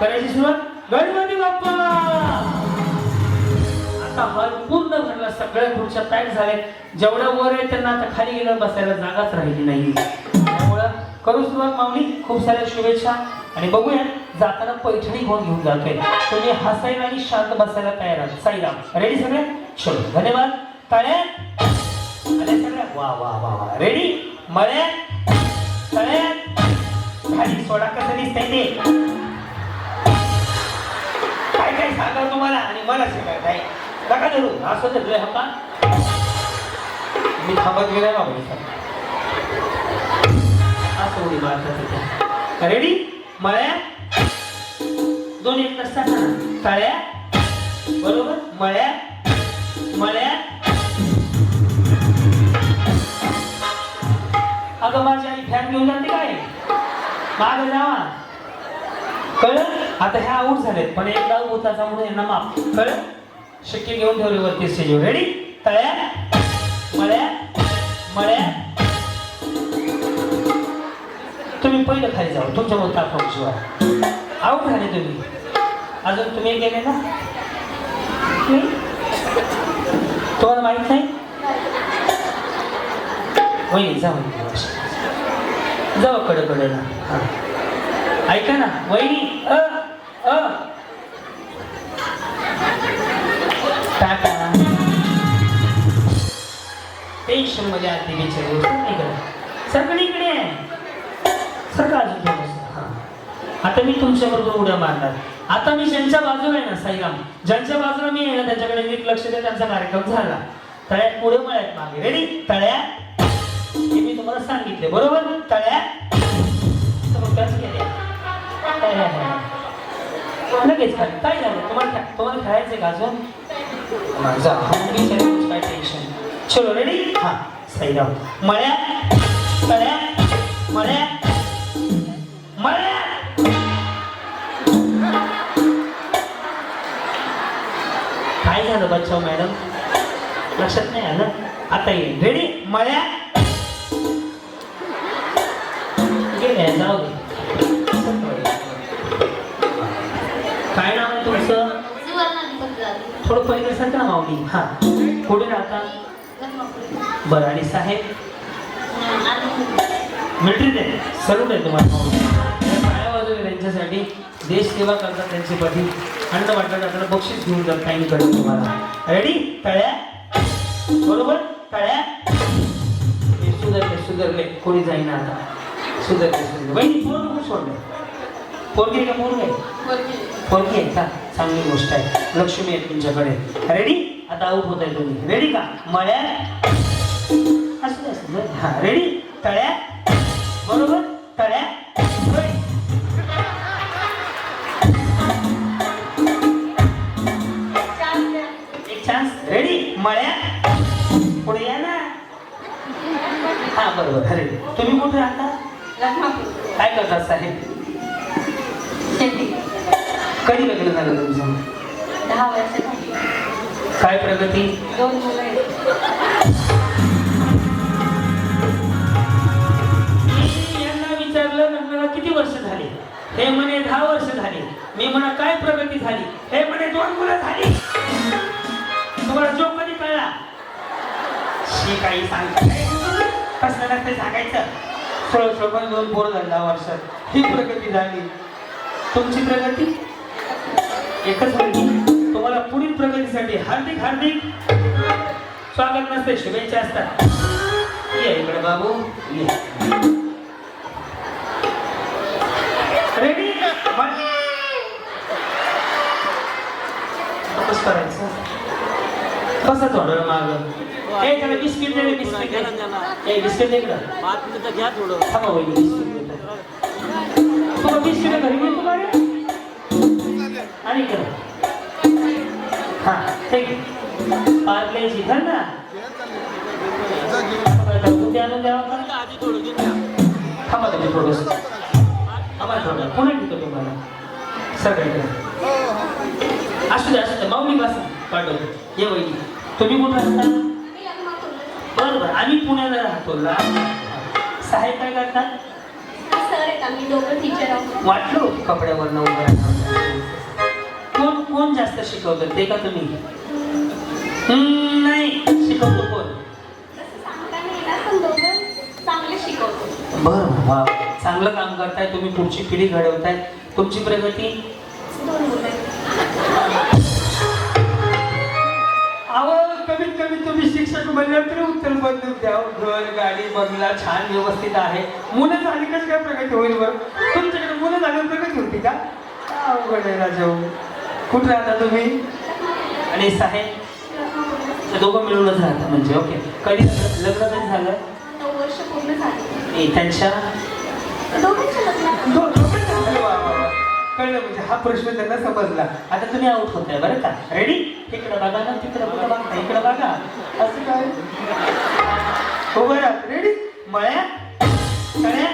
करायची सुरुवात गणपती बाप्पा! आता हॉल पूर्ण भरला सगळ्या खुर्च्या पॅक झाल्या. जेवढ्या वर आहे त्यांना आता खाली गेलं बसायला जागाच राहिली नाही. त्यामुळं करू सुरुवात मावणी खूप साऱ्या शुभेच्छा. आणि बघूया जाताना पैठणी कोण घेऊन जातोय. तुम्ही हसायला आणि शांत बसायला तयार आहात. साईराम रेडी सगळे चलो धन्यवाद. तळ्या सगळ्या? वा वा वा वा. रेडी मळ्या तळ्या खाली सोडा कसं दिसतंय ते? काही काय सांगा तुम्हाला आणि मला शिकायचं आहे. नका धरू असं धरलंय होता मी थांबत गेलाय बाबा इथं. असं उडी मारतात रेडी मळ्या? दोन एक असतात ना तळ्या बरोबर? मळ्या? मळ्या? अगं माझी आई फॅन घेऊन जाते काय? माग जावा. कळलं? आता ह्या आऊट झालेत पण एकदा डाव म्हणून यांना माफ. कळ शक्य घेऊन ठेवले वरती स्टेजवर रेडी तळ्या. मळ्या. मळ्या. तुम्ही पहिलं खाली जाऊ तुमच्या मग शिवाय आऊट झाले तुम्ही. अजून तुम्ही गेले ना? तुम्हाला माहीत नाही? वहिनी जा जाऊ कडे कडे ना ऐका ना वहिनी. अ टाटा. टेन्शनमध्ये आरती बिचारी इकडे. सगळी इकडे. आहे सगळं अजून. आता मी तुमच्या बरोबर उड्या मारणार. आता मी ज्यांच्या बाजूला आहे ना साईराम ज्यांच्या बाजूला मी आहे ना त्यांच्याकडे नीट लक्ष दे त्यांचा कार्यक्रम झाला. तळ्यात पुढे मळ्यात मागे. रेडी तळ्या हे मी तुम्हाला सांगितले. बरोबर? तळ्या तर त्याच केल्या. तळ्या, तळ्या. लगेच काय झालं? तुम्हाला तुम्हाला खेळायचंय का अजून? हा, चॅलेंज काय टेन्शन चलो रेडी हा. साईराम मळ्या तळ्या मळ्या मळ्या! काय झालं बच्चा मॅडम? लक्षात नाही आलं? आता येईल. रेडी मळ्या! गेले जाऊ थोडं पहिले सांगा ना माऊली. हा. पुढे राहता. बरं आणि साहेब? मिलिटरीत आहे सलूट आहे तुम्हाला पाया वाजवले त्यांच्यासाठी. देश सेवा करतात त्यांचे पती. अन्न वाटलं जाताना बक्षीस घेऊन जात काही कळेल तुम्हाला. रेडी तळ्या? बरोबर? तळ्या? हे सुधरले सुधरले. कोणी जाईना आता. सुधरले सुधरले. बाई पोरग सोडले. पोरगी का पोरग आहे. पोरगी आहे का? चांगली गोष्ट आहे. लक्ष्मी आहे तुमच्याकडे. रेडी आता आऊट होत आहे तुम्ही. रेडी का? मळ्या असू असू हा रेडी तळ्या बरोबर? तळ्या. एक चान्स रेडी मळ्या पुढे या ना. हा बरोबर. अरे तुम्ही कुठे राहता? काय करता साहेब? कधी लग्न झालं तुमचं? दहा वर्ष. काय प्रगती? दोन मुलं यांना विचारलं लग्नाला किती वर्ष झाली? हे म्हणे दहा वर्ष झाली. मी म्हणा काय प्रगती झाली? हे म्हणे दोन मुलं झाली. तुम्हाला जो कधी कळला? शी काही सांगता कसं नसते सांगायचं. सोळ सोबत दोन पोरं झाली दहा वर्षात. ही प्रगती झाली. तुमची प्रगती एकच मुलगी तुम्हाला पुढील प्रगतीसाठी हार्दिक हार्दिक स्वागत नसते शुभेच्छा असतात. ये इकडे बाबू ये. रेडी कसं करायचं. कसं थोडं माग. ए त्याला बिस्किट दे बिस्किट दे. ए बिस्किट दे इकडं. मिनिटं घ्या थोडं. थांबा बिस्किट देतो तुला घरी मिळतो का रे? आणि हा ठीक पार्लेची धर ना? दूध आणून द्यावा का आधी थोडं थांबा तुम्ही थोडंसं. थांबा थोडं. पुन्हा घेतो तुम्हाला. सगळ्यांकडे असू दे असू दे. माऊली बसा. पाठवतो ये वहिनी. तुम्ही कुठं राहता बरं बरं. आम्ही पुण्याला राहतो साहेब काय करतात? आहेत आहेत आम्ही दोघं टीचर आहोत. वाटलो उभं राहणं. कोण कोण जास्त शिकवतं? ते का तुम्ही? नाही. शिकवतो कोण? तसं सांगता नाही येणार पण दोघं चांगले शिकवतो. बरं वा. चांगलं काम करताय तुम्ही पुढची पिढी घडवताय. तुमची प्रगती कमी तुम्ही शिक्षक म्हणल्यावर तरी उत्तर बदलून द्या. घर गाडी बंगला छान व्यवस्थित आहे. मुलं झाली कसं काय प्रगती होईल बरं? तुमच्याकडे मुलं झाल्यावर प्रगती होती का? अवघड आहे राजाऊ कुठं राहता तुम्ही? आणि साहेब? दोघं मिळूनच राहता म्हणजे ओके. कधी लग्न कधी झालं? वर्ष पूर्ण झाले. त्यांच्या? कळलं म्हणजे हा प्रश्न त्यांना समजला. आता तुम्ही आउट होताय बरं का? रेडी इकडं बघा ना तिकडं बघा बघा इकडं बघा. असं काय? हो बरं. रेडी मळ्या? सळ्या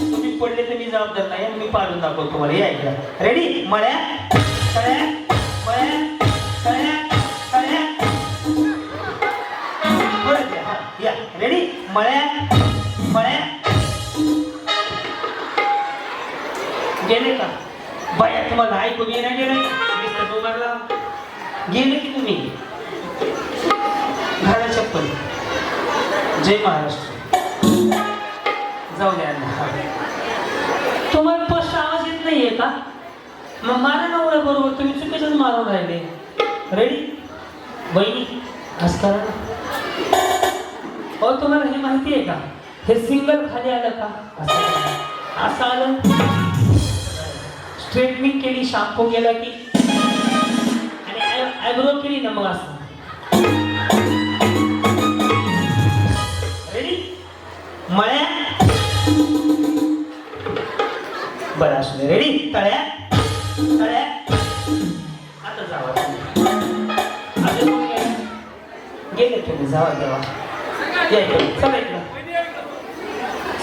तुम्ही पडले तर मी जबाबदार नाही मी पाडून दाखवतो तुम्हाला. या इकडं. रेडी मळ्या? कळ्या मळ्या? कळ्या कळ्या परत या हा या. रेडी मळ्या? मळ्या? गेले का? बाया तुम्हाला ऐकू येणं गेलं मिस्टर गेले की तुम्ही? घाला चप्पल. जय महाराष्ट्र. जाऊ द्या तुम्हाला स्पष्ट आवाज येत नाहीये का? मग मारा ना बरोबर तुम्ही चुकीचंच मारून राहिले. रेडी बहिणी आज करा ना. तुम्हाला हे माहिती आहे का? हे सिंगल खाली आलं का? असं आलं. स्ट्रेटनिंग केली शॅम्पू केला की आणि आयब्रो केली ना मग असं. रेडी मळ्या. बरं असू दे. रेडी तळ्या. तळ्या. आता जावा. गेले तुम्ही जावा देवा या इकडे. चला इकडं.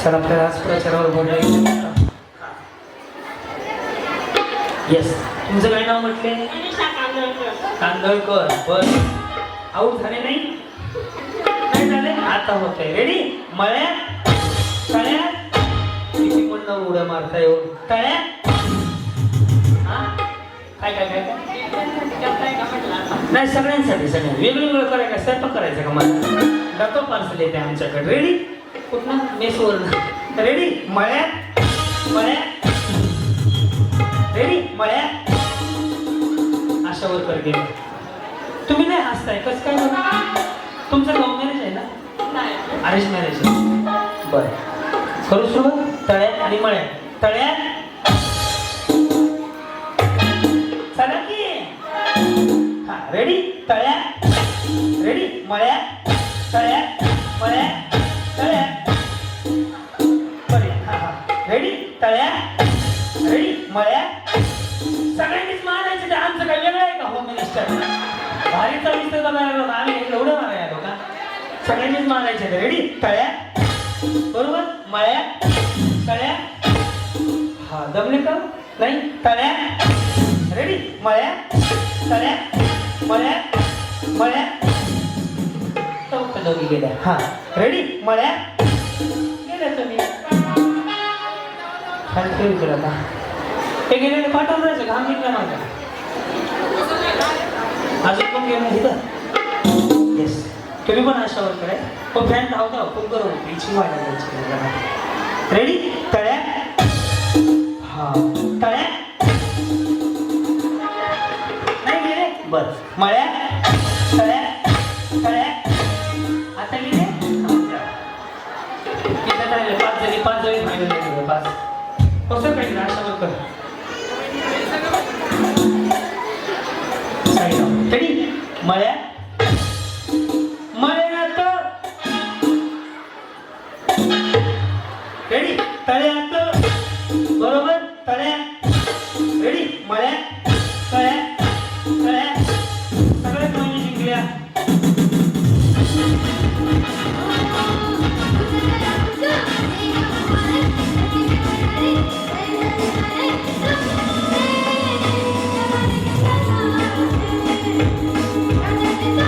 चला आपल्याला आज प्रचारावर येस तुमचं काय नाव म्हटले? तांदळकर बर. आऊट झाले नाही? नाही झाले? आता होत आहे रेडी मळ्या तळ्या किती नाव उड्या मारता येऊ हा? काय काय काय काय? नाही सगळ्यांसाठी सगळ्यांना वेगवेगळं करायचं स्वयंपाक करायचं का मला? डबा पार्सल येते आमच्याकडे. रेडी कुठनं? मेसवर रेडी मळ्या मळ्या रेडी? मळ्या? अशा वर कर गेले. तुम्ही नाही हसताय कसं काय? तुमचं लव्ह मॅरेज आहे ना? अरेंज मॅरेज बर. करू सुरुवात? तळ्यात आणि मळ्यात. तळ्यात. चला की. हा रेडी तळ्यात. रेडी मळ्यात. तळ्यात. भारीचा विस्तार आम्ही एवढं मारायला आलो का सगळ्यांनीच मारायचे रेडी तळ्या बरोबर? मळ्या? तळ्या हा जमले का? नाही? तळ्या रेडी मळ्या? तळ्या मळ्या? मळ्या? चौक दोघी गेल्या. हा. रेडी मळ्या? गेल्या तुम्ही. खाली ठेवू तुला ते गेलेले पाठवून राहायचं घाम निघला माझा अजून पण गेलं इथं येस तुम्ही पण अशावर करा. पण फॅन धाव धाव खूप गरम इच्छी वाढायला रेडी तळ्या? हा. तळ्या? नाही गेले? बर. मळ्या? तळ्या? तळ्या? आता गेले? पाच जणी पाच जणी फायनल पाच कसं काही ना अशावर कर. मळ्या मळ्यात रेडी? तळ्यात बरोबर? तळ्या रेडी? मळ्या तळ्या तळ्या सगळ्या कमी जिंकल्या. Thank you.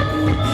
Thank you.